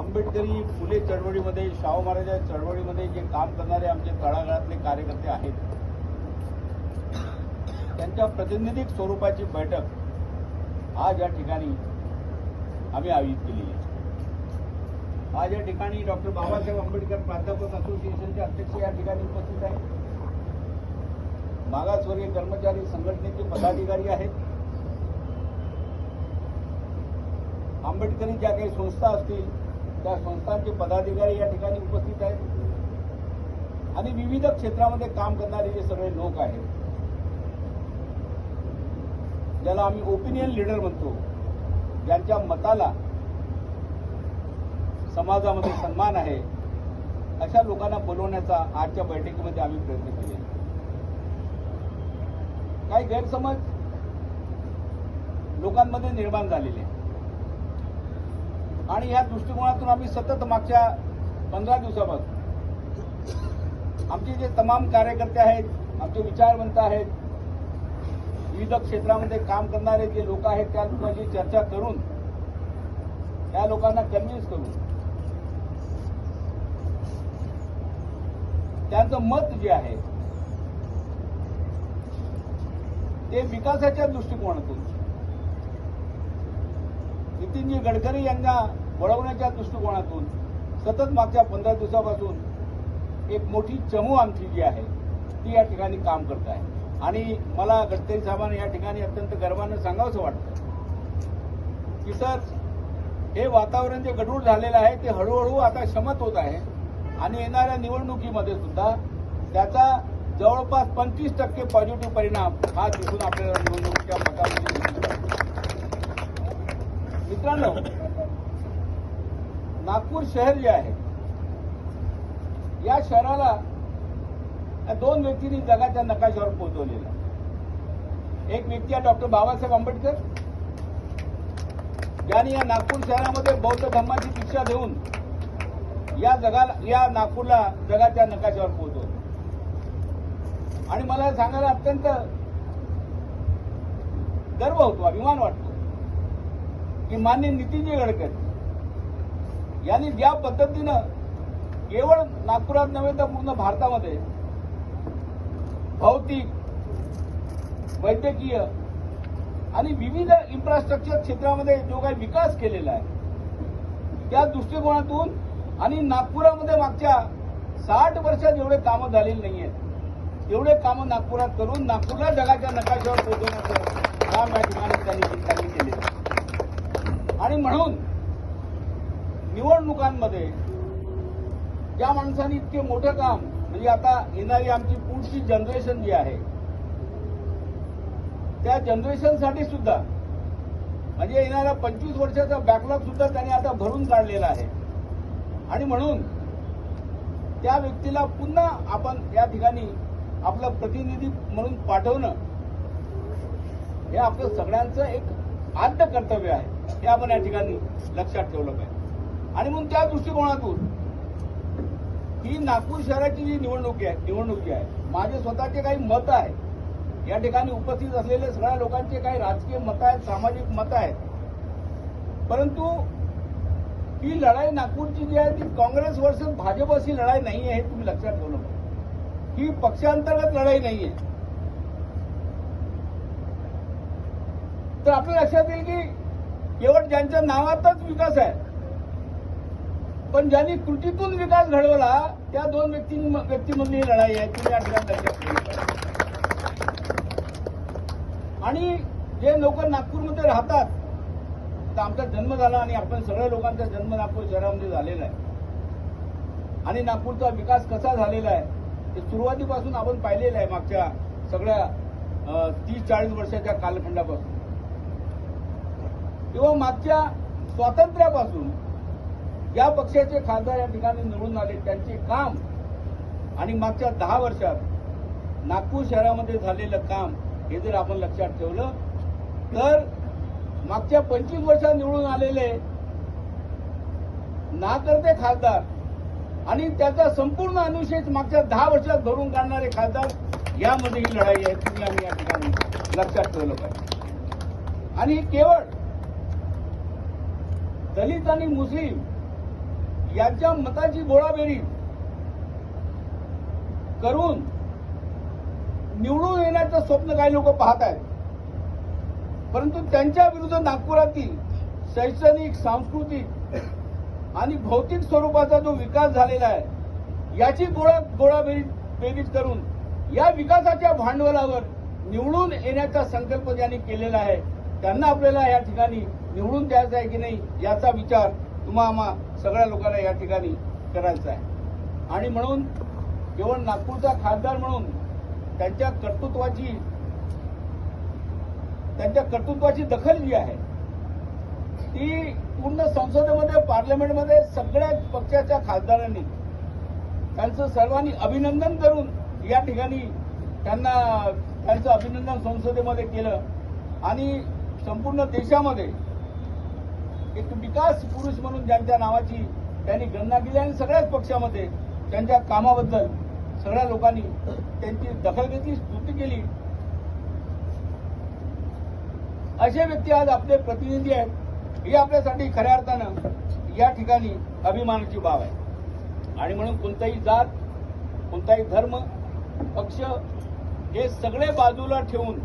आंबेडकरी फुले चळवळीमध्ये शाहू महाराजा चळवळीमध्ये जे काम करणारे आमचे तळागाळातले कार्यकर्ते आहेत त्यांच्या प्रतिनिधिक स्वरूपाची बैठक आज या ठिकाणी आम्ही आयोजित केलेली आहे. आज या ठिकाणी डॉक्टर बाबासाहेब आंबेडकर प्राध्यापक असोसिएशनचे अध्यक्ष या ठिकाणी उपस्थित आहेत. मागासवर्गीय कर्मचारी संघटनेचे पदाधिकारी आहेत. आंबेडकरी ज्या काही संस्था असतील त्या संस्थांचे पदाधिकारी या ठिकाणी उपस्थित आहेत आणि विविध क्षेत्रामध्ये काम करणारे जे सगळे लोक आहेत ज्याला आम्ही ओपिनियन लीडर म्हणतो ज्यांच्या मताला समाजामध्ये सन्मान आहे अशा लोकांना बोलवण्याचा आजच्या बैठकीमध्ये आम्ही प्रयत्न केले काही गैरसमज लोकांमध्ये निर्माण झालेले आहेत. आणि या दृष्टिकोनातून आम्ही सतत मागच्या पंधरा दिवसापासून आमचे जे तमाम कार्यकर्ते आहेत आमचे विचारवंत आहेत विविध क्षेत्रामध्ये काम करणारे जे लोक आहेत त्या लोकांची चर्चा करून त्या लोकांना कन्व्हिन्स करून त्यांचं मत जे आहे ते विकासाच्या दृष्टिकोनातून. नितीनजी गडकरी यांना वळवण्याच्या दृष्टिकोनातून सतत मागच्या पंधरा दिवसापासून एक मोठी चमू आमची जी आहे ती या ठिकाणी काम करत आहे. आणि मला गडकरी साहेबांना या ठिकाणी अत्यंत गर्वानं सांगावंसं वाटतं की सर हे वातावरण जे गढूळ झालेलं आहे ते हळूहळू आता शमत होत आहे. आणि येणाऱ्या निवडणुकीमध्ये सुद्धा त्याचा जवळपास पंचवीस टक्के पॉझिटिव्ह परिणाम हा दिसून आपल्याला निवडणुकीच्या मतामध्ये मित्रांनो नागपूर शहर जे आहे या शहराला या दोन व्यक्तींनी जगाच्या नकाशावर पोहोचवलेला एक व्यक्ती आहे डॉक्टर बाबासाहेब आंबेडकर. ज्यांनी या नागपूर शहरामध्ये बौद्ध धर्माची दीक्षा देऊन या जगाला या नागपूरला जगाच्या नकाशावर पोहोचवलं. आणि मला सांगायला अत्यंत गर्व होतो अभिमान वाटतो की मान्य नितीनजी गडकरी यांनी ज्या पद्धतीनं केवळ नागपुरात नव्हे तर पूर्ण भारतामध्ये भौतिक वैद्यकीय आणि विविध इन्फ्रास्ट्रक्चर क्षेत्रामध्ये जो काही विकास केलेला आहे त्या दृष्टिकोनातून आणि नागपुरामध्ये मागच्या साठ वर्षात एवढे कामं झालेली नाही आहेत एवढे कामं नागपुरात करून नागपूरला जगाच्या नकाशावर पोहोचवण्याचं काम या ठिकाणी त्यांनी त्यांनी केले आणि म्हणून निवडणुकांमध्ये ज्या माणसाने इतके मोठं काम म्हणजे आता येणारी आमची पुढची जनरेशन जी आहे त्या जनरेशनसाठी सुद्धा म्हणजे येणाऱ्या पंचवीस वर्षाचा बॅकलॉग सुद्धा त्यांनी आता भरून काढलेला आहे. आणि म्हणून त्या व्यक्तीला पुन्हा आपण या ठिकाणी आपलं प्रतिनिधी म्हणून पाठवणं हे आपलं सगळ्यांचं एक आद्य कर्तव्य आहे हे आपण या ठिकाणी लक्षात ठेवलं पाहिजे. आणि म्हणून त्या दृष्टिकोनातून ही नागपूर शहराची जी निवडणूक आहे निवडणुकी आहे माझे स्वतःचे काही मत आहे. या ठिकाणी उपस्थित असलेले सगळ्या लोकांचे काही राजकीय मत आहेत सामाजिक मत आहेत. परंतु ही लढाई नागपूरची जी आहे ती काँग्रेस वर्सेस भाजप अशी लढाई नाही आहे हे तुम्ही लक्षात ठेवलं ही पक्षांतर्गत लढाई नाही आहे. तर आपल्या लक्षात येईल की केवळ ज्यांच्या नावातच विकास आहे पण ज्यांनी कृतीतून विकास घडवला त्या दोन व्यक्ती व्यक्तीमधली ही लढाई आहे तुम्ही ठिकाणी आणि जे लोक नागपूरमध्ये राहतात तर आमचा जन्म झाला आणि आपण सगळ्या लोकांचा जन्म नागपूर शहरामध्ये झालेला आहे. आणि नागपूरचा विकास कसा झालेला आहे ते सुरुवातीपासून आपण पाहिलेलं आहे मागच्या सगळ्या तीस चाळीस वर्षाच्या कालखंडापासून. किंवा मागच्या स्वातंत्र्यापासून या पक्षाचे खासदार या ठिकाणी निवडून आले. त्यांचे काम आणि मागच्या दहा वर्षात नागपूर शहरामध्ये झालेलं काम हे जर आपण लक्षात ठेवलं तर मागच्या पंचवीस वर्षात निवडून आलेले नाकर्ते खासदार आणि त्याचा संपूर्ण अनुशेष मागच्या दहा वर्षात भरून काढणारे खासदार यामध्ये ही लढाई आहे. तुम्ही आम्ही या ठिकाणी लक्षात ठेवलं पाहिजे. आणि केवळ दलित आणि मुस्लिम यांच्या मताची गोळाबेरी करून निवडून येण्याचं स्वप्न काही लोक पाहत आहेत. परंतु त्यांच्या विरुद्ध नागपुरातील शैक्षणिक सांस्कृतिक आणि भौतिक स्वरूपाचा जो विकास झालेला आहे याची गोळा गोळाबेरी बेरीज करून या विकासाच्या भांडवलावर निवडून येण्याचा संकल्प ज्यांनी केलेला आहे त्यांना आपल्याला या ठिकाणी निवडून द्यायचा आहे की नाही याचा विचार तुम्हा सगळ्या लोकांना या ठिकाणी करायचं आहे. आणि म्हणून केवळ नागपूरचा खासदार म्हणून त्यांच्या कर्तृत्वाची त्यांच्या कर्तृत्वाची दखल जी आहे ती पूर्ण संसदेमध्ये पार्लमेंटमध्ये सगळ्या पक्षाच्या खासदारांनी त्यांचं सर्वांनी अभिनंदन करून या ठिकाणी त्यांना त्यांचं अभिनंदन संसदेमध्ये केलं. आणि संपूर्ण देशामध्ये एक विकास पुरुष म्हणून ज्यांच्या नावाची त्यांनी गणना केली आणि सगळ्याच पक्षामध्ये त्यांच्या कामाबद्दल सगळ्या लोकांनी त्यांची दखल घेतली स्तुती केली. असे व्यक्ती आज आपले प्रतिनिधी आहेत. ही आपल्यासाठी खऱ्या अर्थानं या ठिकाणी अभिमानाची बाब आहे. आणि म्हणून कोणताही जात कोणताही धर्म पक्ष हे सगळे बाजूला ठेवून